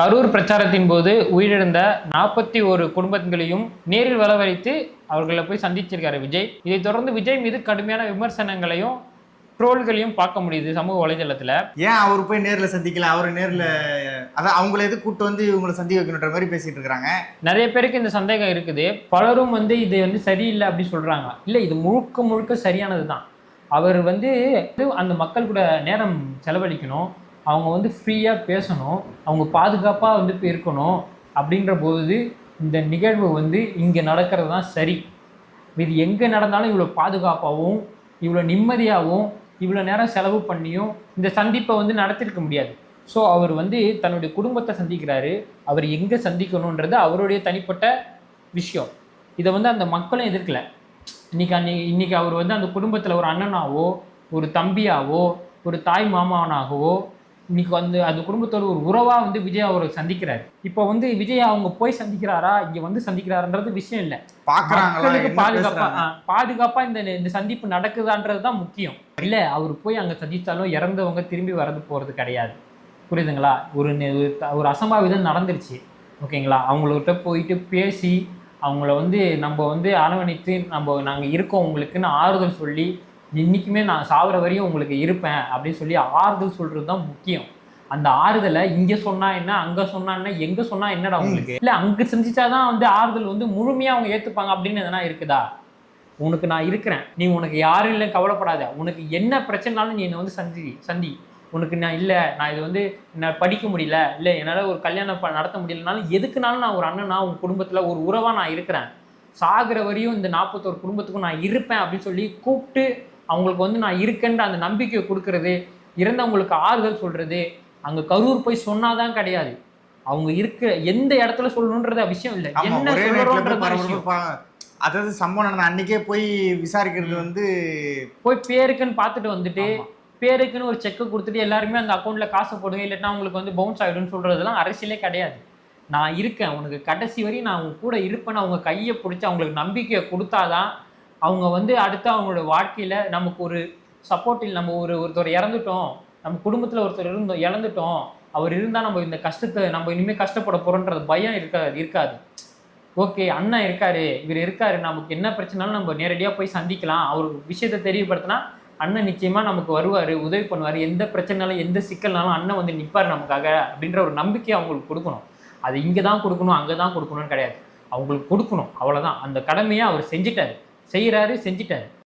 கரூர் பிரச்சாரத்தின் போது உயிரிழந்த நாற்பத்தி ஒரு குடும்பங்களையும் நேரில் வரவழைத்து அவர்களை போய் சந்திச்சிருக்காரு விஜய். இதைத் தொடர்ந்து விஜய் மீது கடுமையான விமர்சனங்களையும் ட்ரோல்களையும் பார்க்க முடியுது சமூக வலைதளத்துல. ஏன் அவர் போய் நேர்ல சந்திக்கல? அவர் நேர்ல அதான் அவங்கள எது கூட்டு வந்து இவங்களை சந்தி வைக்கணுன்ற மாதிரி பேசிட்டு இருக்காங்க. நிறைய பேருக்கு இந்த சந்தேகம் இருக்குது. பலரும் வந்து இது வந்து சரியில்லை அப்படி சொல்றாங்க. இல்லை இது முழுக்க முழுக்க சரியானது தான் அவர் வந்து அந்த மக்கள் கூட நேரம் செலவழிக்கணும். அவங்க வந்து ஃப்ரீயாக பேசணும். அவங்க பாதுகாப்பாக வந்து இருக்கணும். அப்படின்ற போது இந்த நிகழ்வு வந்து இங்கே நடக்கிறது தான் சரி. இது எங்கே நடந்தாலும் இவ்வளோ பாதுகாப்பாகவும் இவ்வளோ நிம்மதியாகவும் இவ்வளோ நேரம் செலவு பண்ணியும் இந்த சந்திப்பை வந்து நடத்திருக்க முடியாது. ஸோ அவர் வந்து தன்னுடைய குடும்பத்தை சந்திக்கிறாரு. அவர் எங்கே சந்திக்கணுன்றது அவருடைய தனிப்பட்ட விஷயம். இதை வந்து அந்த மக்களும் எதிர்க்கலை. இன்னைக்கு அன்னை இன்றைக்கி அவர் வந்து அந்த குடும்பத்தில் ஒரு அண்ணனாவோ ஒரு தம்பியாவோ ஒரு தாய் மாமாவனாகவோ இன்னைக்கு வந்து அந்த குடும்பத்தோட ஒரு உறவாக வந்து விஜய் அவரை சந்திக்கிறாரு. இப்போ வந்து விஜய் அவங்க போய் சந்திக்கிறாரா? இங்கே வந்து சந்திக்கிறாருன்றது விஷயம் இல்லை. பாக்குறாங்களா? மக்களுக்கு என்ன பாதுகாப்பா பேசுறாங்க? ஆ, பாதுகாப்பா இந்த இந்த சந்திப்பு நடக்குதான்றது தான் முக்கியம். இல்ல அவர் போய் அங்க சந்திச்சாலும் இறந்தவங்க திரும்பி வரது போறது கிடையாது. புரியுதுங்களா? ஒரு ஒரு அசம்பாவிதம் நடந்துருச்சு. ஓகேங்களா? அவங்கள்ட்ட போயிட்டு பேசி அவங்கள வந்து நம்ம வந்து அரவணைத்து நம்ம நாங்க இருக்கோம் உங்களுக்குன்னு ஆறுதல் சொல்லி இன்னைக்குமே நான் சாகுற வரையும் உங்களுக்கு இருப்பேன் அப்படின்னு சொல்லி ஆறுதல் சொல்றது தான் முக்கியம். அந்த ஆறுதலை இங்க சொன்னா என்ன அங்க சொன்னா என்ன எங்க சொன்னா என்னடா உங்களுக்கு? இல்ல அங்க செஞ்சுச்சாதான் வந்து ஆறுதல் வந்து முழுமையா அவங்க ஏத்துப்பாங்க அப்படின்னு எதனா இருக்குதா? உனக்கு நான் இருக்கிறேன். நீ உனக்கு யாரும் இல்லை கவலைப்படாத. உனக்கு என்ன பிரச்சனைனாலும் நீ என்னை வந்து சந்தி சந்தி. உனக்கு நான் இல்லை நான் இது வந்து நான் படிக்க முடியல இல்லை என்னால் ஒரு கல்யாணம் நடத்த முடியலனாலும் எதுக்குனாலும் நான் ஒரு அண்ணனா உன் குடும்பத்தில் ஒரு உறவாக நான் இருக்கிறேன். சாகிற வரையும் இந்த நாற்பத்தோரு குடும்பத்துக்கும் நான் இருப்பேன் அப்படின்னு சொல்லி கூப்பிட்டு அவங்களுக்கு வந்து நான் இருக்கேன்ற அந்த நம்பிக்கையை கொடுக்கறது இறந்தவங்களுக்கு ஆறுதல் சொல்றது அங்கே கரூர் போய் சொன்னாதான் கிடையாது. அவங்க இருக்க எந்த இடத்துல சொல்லணுன்றது விஷயம் இல்லை. என்ன பரபரப்பா- அதாவது சம்பவம் நடந்த அன்னைக்கே போய் விசாரிக்கிறது வந்து போய் பேருக்குன்னு பார்த்துட்டு வந்துட்டு. பேருக்குன்னு ஒரு செக்கை கொடுத்துட்டு எல்லாருமே அந்த அக்கௌண்ட்ல காசை போடுங்க இல்லைன்னா உங்களுக்கு வந்து பவுன்ஸ் ஆகிடும்னு சொல்றதெல்லாம் அரசியலே கிடையாது. நான் இருக்கேன் உனக்கு கடைசி வரையும் நான் உங்க கூட இருப்பேன்னு அவங்க கையை பிடிச்சி அவங்களுக்கு நம்பிக்கையை கொடுத்தாதான் அவங்க வந்து அடுத்து அவங்களோட வாழ்க்கையில் நமக்கு ஒரு சப்போர்ட்டில் நம்ம ஒரு ஒருத்தர் இறந்துட்டோம். நம்ம குடும்பத்தில் ஒருத்தர் இருந்தோம் இழந்துட்டோம். அவர் இருந்தால் நம்ம இந்த கஷ்டத்தை நம்ம இனிமேல் கஷ்டப்பட போகிறோன்றது பயம் இருக்காது இருக்காது. ஓகே அண்ணன் இருக்காரு இவர் இருக்காரு. நமக்கு என்ன பிரச்சனாலும் நம்ம நேரடியாக போய் சந்திக்கலாம். அவர் விஷயத்தை தெரியப்படுத்தினா அண்ணன் நிச்சயமாக நமக்கு வருவார் உதவி பண்ணுவார். எந்த பிரச்சனைனாலும் எந்த சிக்கல்னாலும் அண்ணன் வந்து நிற்பார் நமக்காக அப்படின்ற ஒரு நம்பிக்கை அவங்களுக்கு கொடுக்கணும். அது இங்கே தான் கொடுக்கணும் அங்கே தான் கொடுக்கணும்னு கிடையாது. அவங்களுக்கு கொடுக்கணும். அவ்வளோதான் அந்த கடமையை அவர் செஞ்சிட்டாரு. செய்கிறாரு செஞ்சிட்டாரு.